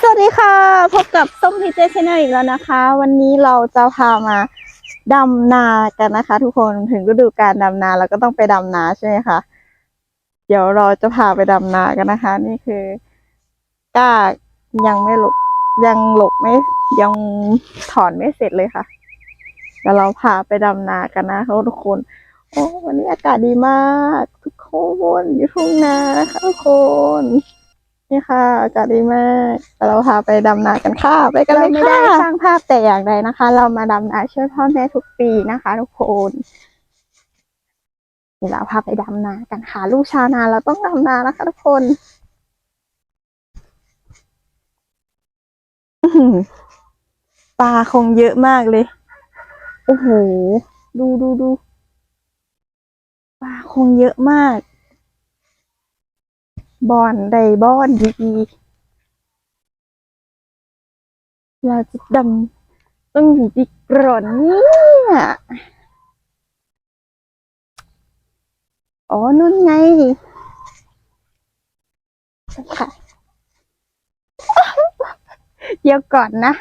สวัสดีค่ะ พบกับส้มพีเจชแนลอีกแล้วนะคะ วันนี้เราจะพามาดำนากันนะคะ ทุกคนถึงฤดูการดำนาเราก็ต้องไปดำนาใช่ไหมคะเดี๋ยวเราจะพาไปดำนากันนะคะ นี่คือกล้ายังไม่หลบยังหลบไม่ยังถอนไม่เสร็จเลยค่ะเดี๋ยวเราพาไปดำนากันนะคะทุกคน โอ้วันนี้อากาศดีมาก ทุกคนอยู่ทุ่งนานะคะทุกคน นี่ค่ะ อากาศดีมากแต่เราพาไปดำนากันค่ะ ไปกันเลยค่ะเราไม่ได้สร้างภาพแต่อย่างใดนะคะ เรามาดำนาช่วยพ่อแม่ทุกปีนะคะทุกคนเดี๋ยวเราพาไปดำนากันค่ะ ลูกชาวนาเราต้องดำนานะคะ ทุกคนอื้อหือปลาคงเยอะมากเลย โอ้โห ดูดูดู ปลาคงเยอะมาก บอนใดบอนดีเราจะดำต้องอยู่ดีกรอนเนี่ยอ๋อนู่นไงค่ะเดี๋ยวก่อนนะ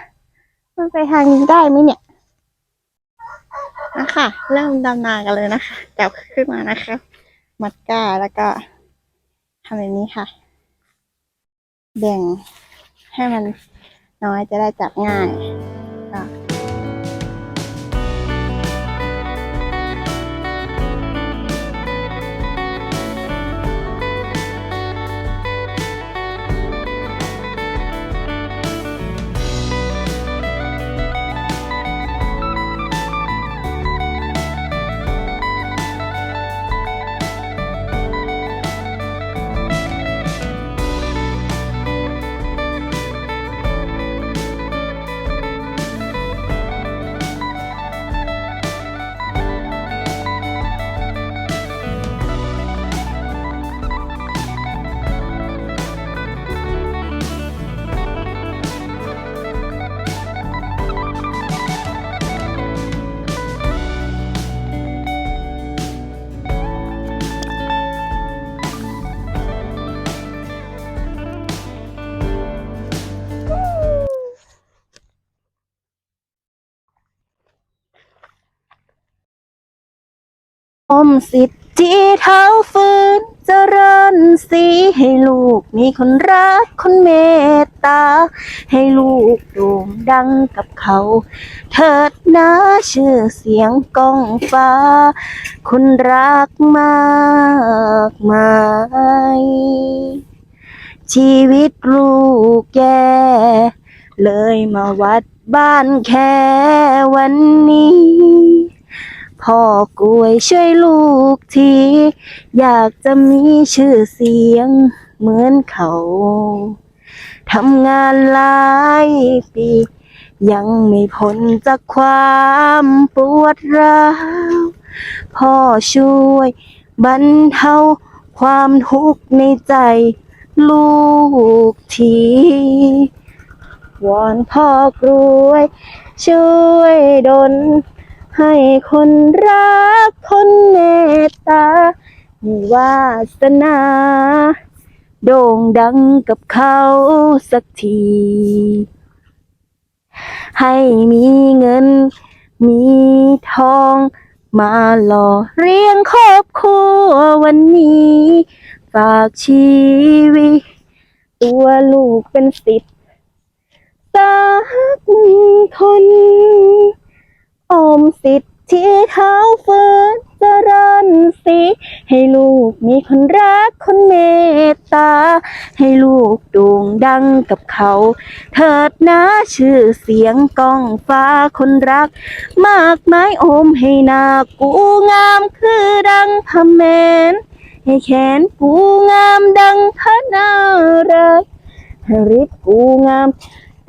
มันไปทางนี้ได้ไหมเนี่ยนะคะเริ่มดำนากันเลยนะคะจับขึ้นมานะคะ มัดก้าแล้วก็ ทำแบบนี้ค่ะ แบ่งให้มันน้อยจะได้จับง่าย อมสิทธิเท้าฟื้นเจริญสีให้ลูกมีคนรักคนเมตตา ให้ลูกโด่งดังกับเขา เถิดนะชื่อเสียงก้องฟ้า คนรักมากมาย ชีวิตลูกแกเลยมาวัดบ้านแค่วันนี้ พ่อกล้วยช่วยลูกที อยากจะมีชื่อเสียงเหมือนเขาทำงานหลายปี ยังไม่พ้นจากความปวดร้าวพ่อช่วยบรรเทาความทุกข์ในใจ ลูกทีวอนพ่อกล้วย ช่วยดล ให้คนรักคนเมตตามีวาสนา โด่งดังกับเขาสักที ให้มีเงิน มีทอง มาหล่อเรียงครอบครัววันนี้ ฝากชีวิต ตัวลูกเป็นสิทธิ์สักคน มสิทธิ์ที่เท้าฟื้นเจริญสี ให้ลูกมีคนรักคนเมตตา ให้ลูกโด่งดังกับเขา เถิดนะชื่อเสียงก้องฟ้าคนรัก มากมายโอมให้หนากูงามคือดังพเมน ให้แขนกูงามดังพระนารักให้ฤทธิ์กูงาม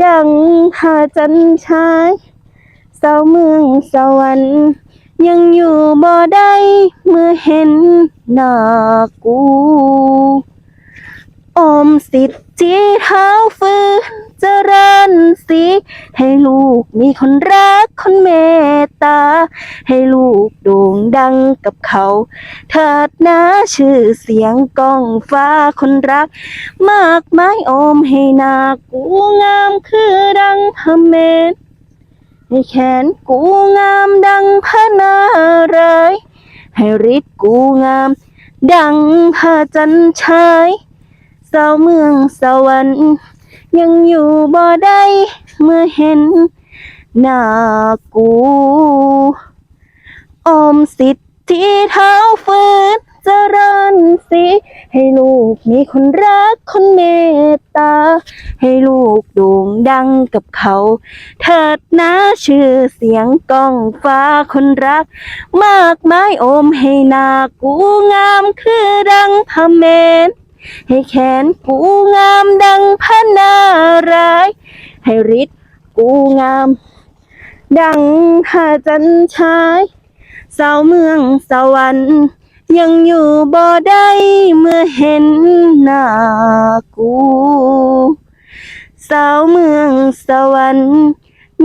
ดังพระจันทร์ชาย เศร้าเมืองสวรรค์ยังอยู่บ่ได้เมื่อเห็นหน้ากูออมสิทธิ์ที่เท้าฟื้นเจริญสีให้ลูกมีคนรักคนเมตตา ให้ลูกโด่งดังกับเขาเถิดนะชื่อเสียงก้องฟ้าคนรัก มากมายอมให้นากูงามคือดังพระเมน ให้แขนกูงามดังพระนารายณ์ให้ฤทธิ์กูงาม ดังพระจันทรายสาวเมืองสวรรค์ยังอยู่บ่ได้เมื่อเห็นหน้ากูอมสิทธิเท้าฝืน เจริญสีให้ลูกมีคนรักคนเมตตา ให้ลูกโด่งดังกับเขา เถิดนะชื่อเสียงก้องฟ้าคนรัก มากมายโอมให้นากูงามคือดังพระเมนให้แขนกูงามดังพระนารายให้ฤทธิ์กูงาม ดังพระจันทรายสาวเมืองสวรรค์ ยังอยู่บ่ได้เมื่อเห็นหน้ากู สาวเมืองสวรรค์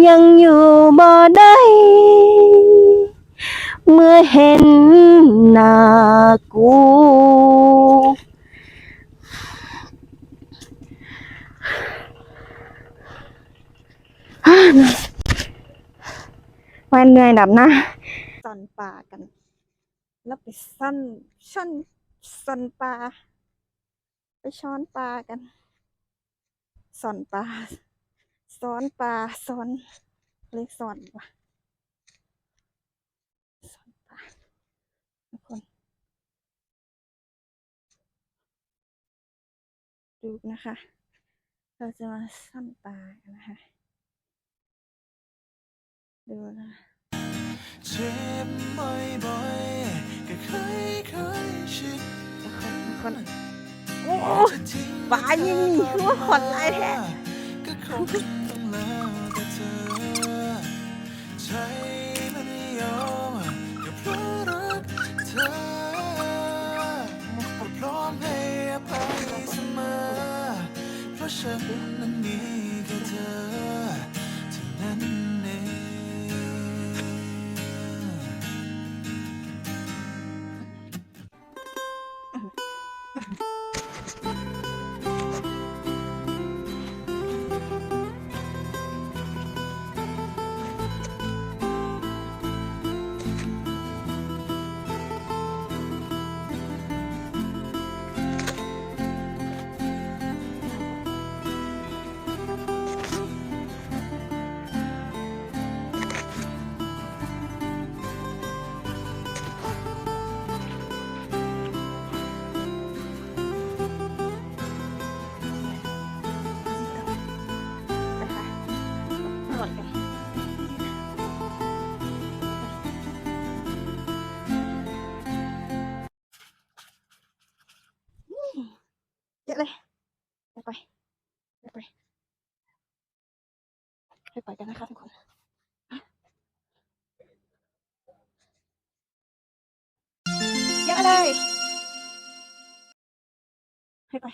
ยังอยู่บ่ได้ เมื่อเห็นหน้ากู วันเหนื่อยดับนะสอนปลากัน แล้วไปสั้นช่อนสอนปลา ไปช้อนปลากันสอนปลาสอนปลาสอนเรียกสอนว่ะสอนปลาทุกคน ดูนะคะ เราจะมาสั้นปลากันนะคะ ดูนะ เจ็บบ่อยๆก็เคยเคยชินคนโอ้จะทิ้งปลายิ่งหนีคือว่าขอนลายแท้ก็คงต้องแล้ว ไปไปกันนะคะทุกคนเยอะเลยไปไป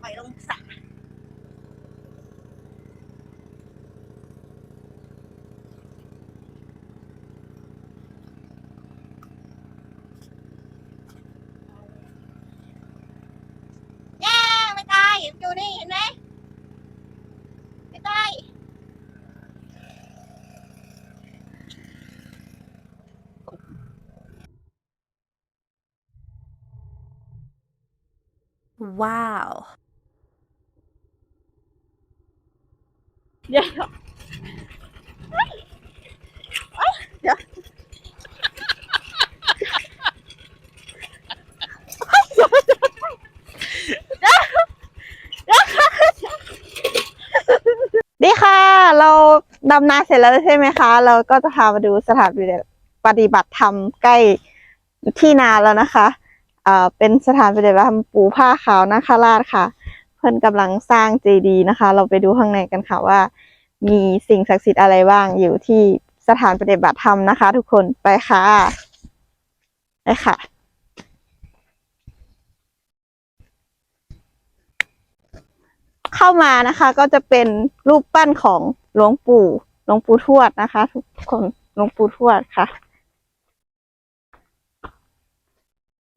ปล่อยลงสระย่าไม่ตายอยู่นี่เห็นไหมไม่ตาย ว้าวเดี๋ยวเดี๋ยวดีค่ะ เราดำนาเสร็จแล้วใช่ไหมคะ เราก็จะพามาดูสถานปฏิบัติธรรมใกล้ที่นาแล้วนะคะอ่า เป็นสถานปฏิบัติธรรมปู่ผ้าขาวนาคราชค่ะ เพิ่นกำลังสร้างเจดีย์นะคะ เราไปดูข้างในกันค่ะว่า มีสิ่งศักดิ์สิทธิ์อะไรบ้างอยู่ที่สถานปฏิบัติธรรมนะคะ ทุกคนไปค่ะไปค่ะเข้ามานะคะ ก็จะเป็นรูปปั้นของหลวงปู่หลวงปู่ทวดนะคะ ทุกคนหลวงปู่ทวดค่ะ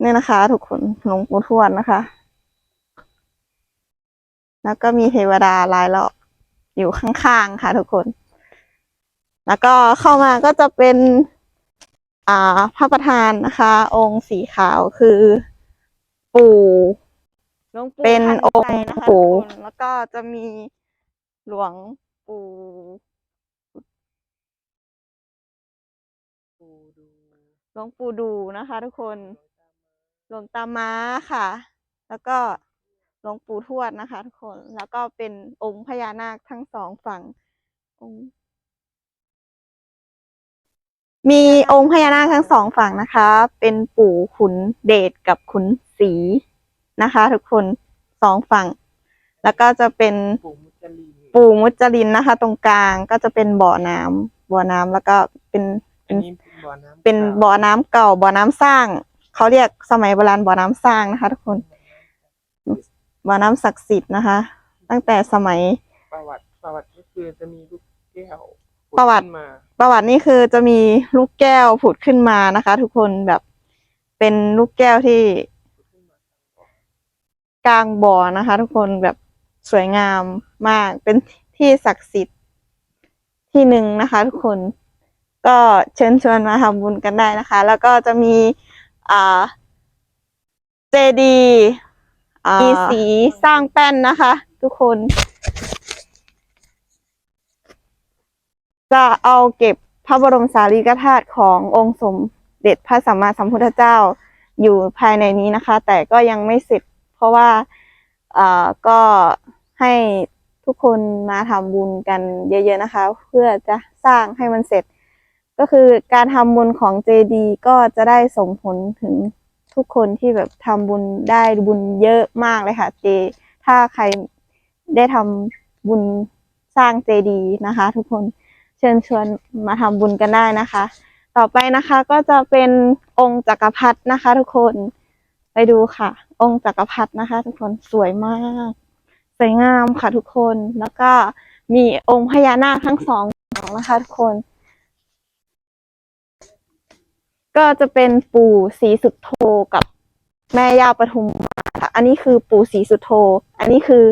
นี่นะคะ ทุกคนหลวงปู่ทวดนะคะ แล้วก็มีเทวดาลายล้อมอยู่ข้างๆค่ะ ทุกคน แล้วก็เข้ามาก็จะเป็น อ่าพระประธานนะคะ องค์สีขาวคือ ปู่หลวงปู่เป็นทันองใจค์นะคะปู่ทุกคนแล้วก็จะมีหลวงปู่หลวงปู่ดูนะคะ ทุกคน หลวงตาม้าค่ะ แล้วก็หลวงปู่ทวดนะคะ ทุกคน แล้วก็เป็นองค์พญานาคทั้งสองฝั่งองค์มีองค์พญานาคทั้งสองฝั่งนะคะ เป็นปู่ขุนเดชกับขุนศรีนะคะ ทุกคนสองฝั่ง แล้วก็จะเป็นปู่มุจลินปู่มุจลินนะคะ ตรงกลางก็จะเป็นบ่อน้ำบ่อน้ำแล้วก็เป็นเป็อันนนี้บ่อน้ำเป็นก่าบ่อน้ำเก่าบ่อน้ำสร้าง เขาเรียกสมัยโบราณบ่อน้ำสร้างนะคะ ทุกคนบ่อน้ำศักดิ์สิทธิ์นะคะ ตั้งแต่สมัยประวัติประวัติก็คือจะมีลูกแก้วผุดประวัติขึ้นมา ประวัตินี่คือจะมีลูกแก้วผุดขึ้นมานะคะ ทุกคนแบบเป็นลูกแก้วที่ กลางบ่อนะคะ ทุกคนแบบสวยงามมากเป็นที่ศักดิ์สิทธิ์ที่หนึ่งนะคะ ทุกคนก็เชิญชวนมาทำบุญกันได้นะคะ แล้วก็จะมี อ่าเจดีย์มีสีสร้างแป้นนะคะ ทุกคน จะเอาเก็บพระบรมสารีริกธาตุขององค์สมเด็จพระสัมมาสัมพุทธเจ้าอยู่ภายในนี้นะคะ แต่ก็ยังไม่เสร็จ เพราะว่าเอ่อก็ให้ทุกคนมาทำบุญกันเยอะ ๆนะคะ เพื่อจะสร้างให้มันเสร็จ ก็คือการทำบุญของเจดีก็จะได้ส่งผลถึงทุกคนที่แบบทำบุญได้บุญเยอะมากเลยค่ะ เจ ถ้าใครได้ทำบุญสร้างเจดีนะคะ ทุกคนเชิญชวนมาทำบุญกันได้นะคะ ต่อไปนะคะก็จะเป็นองค์จักรพรรดินะคะ ทุกคนไปดูค่ะ องค์จักรพรรดินะคะ ทุกคนสวยมากสวยงามค่ะทุกคนแล้วก็มีองค์พญานาคทั้งสองนะคะ ทุกคน ก็จะเป็นปู่ศรีสุโธกับแม่ย่าปทุมมาค่ะ อันนี้คือปู่ศรีสุโธอันนี้คือ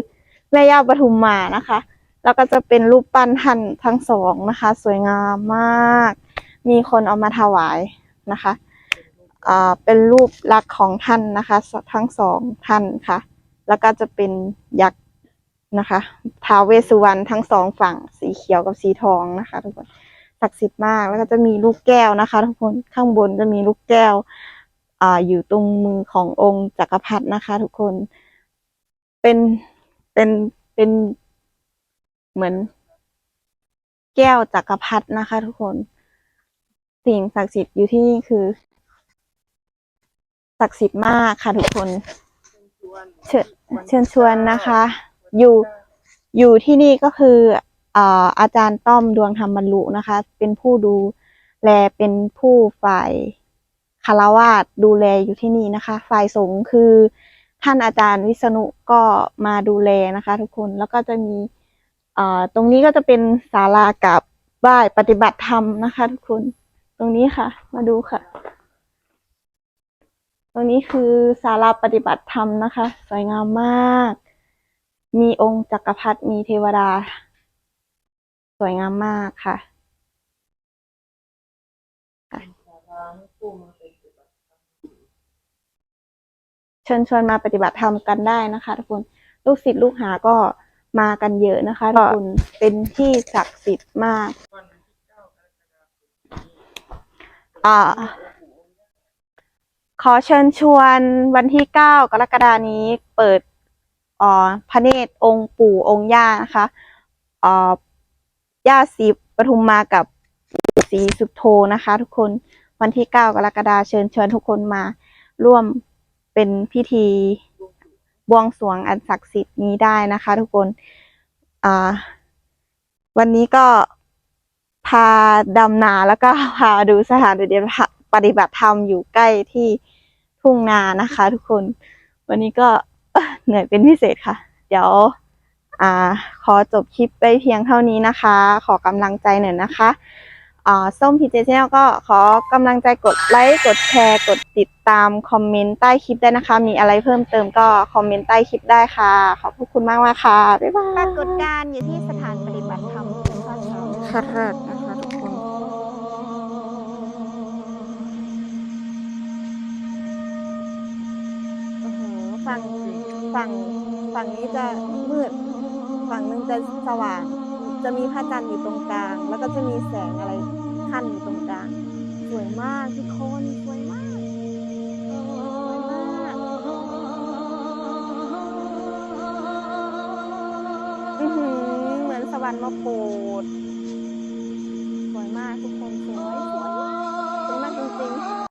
แม่ย่าปทุมมานะคะ แล้วก็จะเป็นรูปปั้นท่านทั้งสองนะคะ สวยงามมาก มีคนเอามาถวายนะคะอ่าเป็นรูปลักษณ์ของท่านนะคะ ทั้งสองท่านค่ะ แล้วก็จะเป็นยักษ์นะคะท้าวเวสสุวรรณทั้งสองฝั่งสีเขียวกับสีทองนะคะทุกคน ศักดิ์สิทธิ์มาก แล้วก็จะมีลูกแก้วนะคะ ทุกคนข้างบนจะมีลูกแก้วอ่าอยู่ตรงมือขององค์จักรพรรดินะคะ ทุกคนเป็นเป็นเป็นเหมือน แก้วจักรพรรดินะคะ ทุกคนสิ่งศักดิ์สิทธิ์อยู่ที่นี่คือศักดิ์สิทธิ์มากค่ะ ทุกคนเชิญเชิญชวนนะคะ อยู่อยู่ที่นี่ก็คือ อาจารย์ต้อมดวงธรรมบรรลุนะคะ เป็นผู้ดูแลเป็นผู้ฝ่ายคารวาสดูแลอยู่ที่นี่นะคะ ฝ่ายสงฆ์คือท่านอาจารย์วิษณุก็มาดูแลนะคะ ทุกคนแล้วก็จะมีตรงนี้ก็จะเป็นศาลากับบ้ายปฏิบัติธรรมนะคะ ทุกคนตรงนี้ค่ะ มาดูค่ะ ตรงนี้คือศาลาปฏิบัติธรรมนะคะ สวยงามมาก มีองค์จักรพรรดิมีเทวดา สวยงามมากค่ะ เชิญชวนมาปฏิบัติธรรมกันได้นะคะทุกคนลูกศิษย์ลูกหาก็มากันเยอะนะคะทุกคนเป็นที่ศักดิ์สิทธิ์มาก อ่า ขอเชิญชวนวันที่เก้ากรกฎานี้เปิดอ่อพระเนตรองค์ปู่องค์ย่านะคะอ่า ย่าศรีปทุมมากับปู่ศรีสุโธนะคะ ทุกคนวันที่เก้ากรกฎาเชิญชวนทุกคนมาร่วมเป็นพิธีบวงสรวงอันศักดิ์สิทธิ์นี้ได้นะคะ ทุกคนวันนี้ก็พาดำนาแล้วก็พาดูสถานปฏิบัติธรรมอยู่ใกล้ที่ทุ่งนานะคะ ทุกคน วันนี้ก็เหนื่อยเป็นพิเศษค่ะ เดี๋ยว อ่าขอจบคลิปไปเพียงเท่านี้นะคะ ขอกำลังใจหน่อยนะคะอ่าส้มพีเจชแนลก็ขอกำลังใจกดไลค์กดแชร์ กดติดตามคอมเมนต์ใต้คลิปได้นะคะ มีอะไรเพิ่มเติมก็คอมเมนต์ใต้คลิปได้ค่ะ ขอบพระคุณมากมากๆค่ะบ๊ายบายปรากฏการณ์อยู่ที่สถานปฏิบัติธรรมเป็นข้อเช้าคาราดนะคะทุกคนโอ้โหฝั่งฝั่งฝั่งนี้จะมืด ฝั่งหนึ่งจะสว่าง จะมีพระจันทร์อยู่ตรงกลาง แล้วก็จะมีแสงอะไรขั้นอยู่ตรงกลาง สวยมากทุกคนสวยมากสวยมากเหมือนสวรรค์มาโปรดสวยมากทุกคนสวยสวยสวยมากจริงๆ